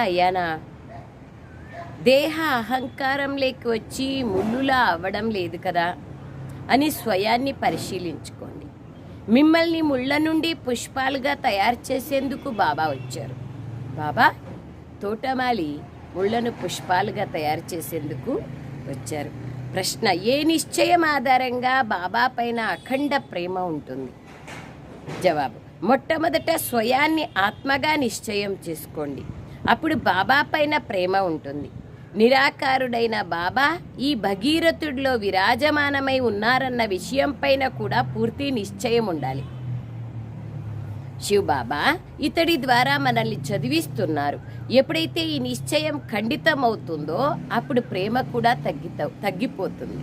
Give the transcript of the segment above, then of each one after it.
అయ్యానా దేహ అహంకారంలోకి వచ్చి ముళ్ళులా అవ్వడం లేదు కదా అని స్వయాన్ని పరిశీలించుకోండి. మిమ్మల్ని ముళ్ళ నుండి పుష్పాలుగా తయారు చేసేందుకు బాబా వచ్చారు. బాబా తోటమాలి ముళ్ళను పుష్పాలుగా తయారు చేసేందుకు వచ్చారు. ప్రశ్న ఏ నిశ్చయం ఆధారంగా బాబా పైన అఖండ ప్రేమ ఉంటుంది? జవాబు మొట్టమొదట స్వయాన్ని ఆత్మగా నిశ్చయం చేసుకోండి. అప్పుడు బాబా పైన ప్రేమ ఉంటుంది. నిరాకారుడైన బాబా ఈ భగీరథుడిలో విరాజమానమై ఉన్నారన్న విషయం పైన కూడా పూర్తి నిశ్చయం ఉండాలి. శివ్ బాబా ఇతడి ద్వారా మనల్ని చదివిస్తున్నారు. ఎప్పుడైతే ఈ నిశ్చయం ఖండితం అవుతుందో అప్పుడు ప్రేమ కూడా తగ్గిత తగ్గిపోతుంది.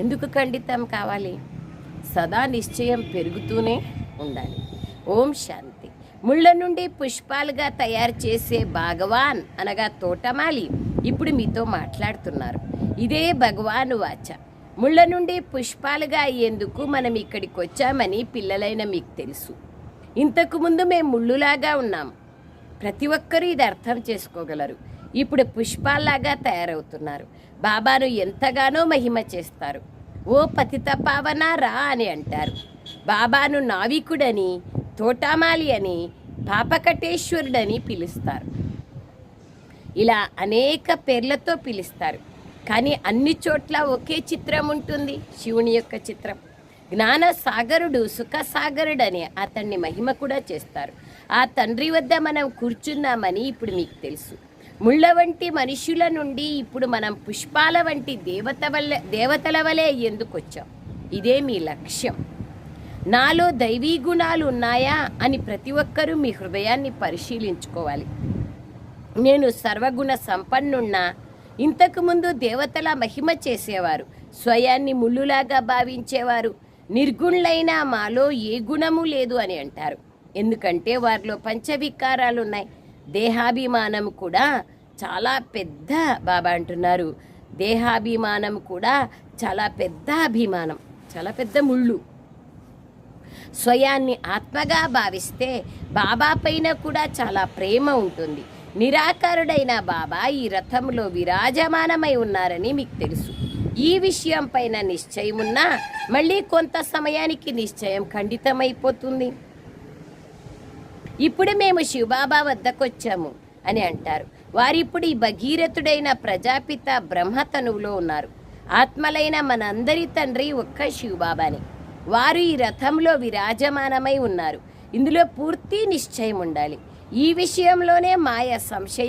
ఎందుకు ఖండితం కావాలి? సదా నిశ్చయం పెరుగుతూనే ఉండాలి. ఓం శాంతి. ముళ్ళ నుండి పుష్పాలుగా తయారు చేసే భగవాన్ అనగా తోటమాలి. ఇప్పుడు మీతో మాట్లాడుతున్నారు. ఇదే భగవాను వాచ. ముళ్ళ నుండి పుష్పాలుగా అయ్యేందుకు మనం ఇక్కడికి వచ్చామని పిల్లలైన మీకు తెలుసు. ఇంతకుముందు మేము ముళ్ళులాగా ఉన్నాం. ప్రతి ఒక్కరూ ఇది అర్థం చేసుకోగలరు. ఇప్పుడు పుష్పాల్లాగా తయారవుతున్నారు. బాబాను ఎంతగానో మహిమ చేస్తారు. ఓ పతిత పావన రా అని అంటారు. బాబాను నావికుడని తోటామాలి అని పాపకటేశ్వరుడని పిలుస్తారు. ఇలా అనేక పేర్లతో పిలుస్తారు. కానీ అన్ని చోట్ల ఒకే చిత్రం ఉంటుంది శివుని యొక్క చిత్రం. జ్ఞాన సాగరుడు సుఖ అతన్ని మహిమ కూడా చేస్తారు. ఆ తండ్రి వద్ద మనం కూర్చున్నామని ఇప్పుడు మీకు తెలుసు. ముళ్ళ వంటి మనుషుల నుండి ఇప్పుడు మనం పుష్పాల వంటి దేవత వల్ల దేవతల వలె ఎందుకు వచ్చాం ఇదే మీ లక్ష్యం. నాలో దైవీ గుణాలు ఉన్నాయా అని ప్రతి ఒక్కరూ మీ హృదయాన్ని పరిశీలించుకోవాలి. నేను సర్వగుణ సంపన్నున్నా ఇంతకుముందు దేవతల మహిమ చేసేవారు స్వయాన్ని ముళ్ళులాగా భావించేవారు నిర్గుణులైన మాలో ఏ గుణము లేదు అని అంటారు. ఎందుకంటే వారిలో పంచవికారాలు ఉన్నాయి దేహాభిమానం కూడా చాలా పెద్ద బాబా అంటున్నారు. దేహాభిమానం కూడా చాలా పెద్ద అభిమానం చాలా పెద్ద ముళ్ళు. స్వయాన్ని ఆత్మగా భావిస్తే బాబా పైన కూడా చాలా ప్రేమ ఉంటుంది. నిరాకారుడైన బాబా ఈ రథంలో విరాజమానమై ఉన్నారని మీకు తెలుసు. ఈ విషయం పైన నిశ్చయం ఉన్నా మళ్ళీ కొంత సమయానికి నిశ్చయం ఖండితమైపోతుంది. ఇప్పుడు మేము శివబాబా వద్దకొచ్చాము అని అంటారు. వారిప్పుడు ఈ భగీరథుడైన ప్రజాపిత బ్రహ్మతనువులో ఉన్నారు. ఆత్మలైన మనందరి తండ్రి ఒక్క శివబాబాని. వారు ఈ రథంలో విరాజమానమై ఉన్నారు. ఇందులో పూర్తి నిశ్చయం ఉండాలి ఈ విషయంలోనే మాయ సంశయ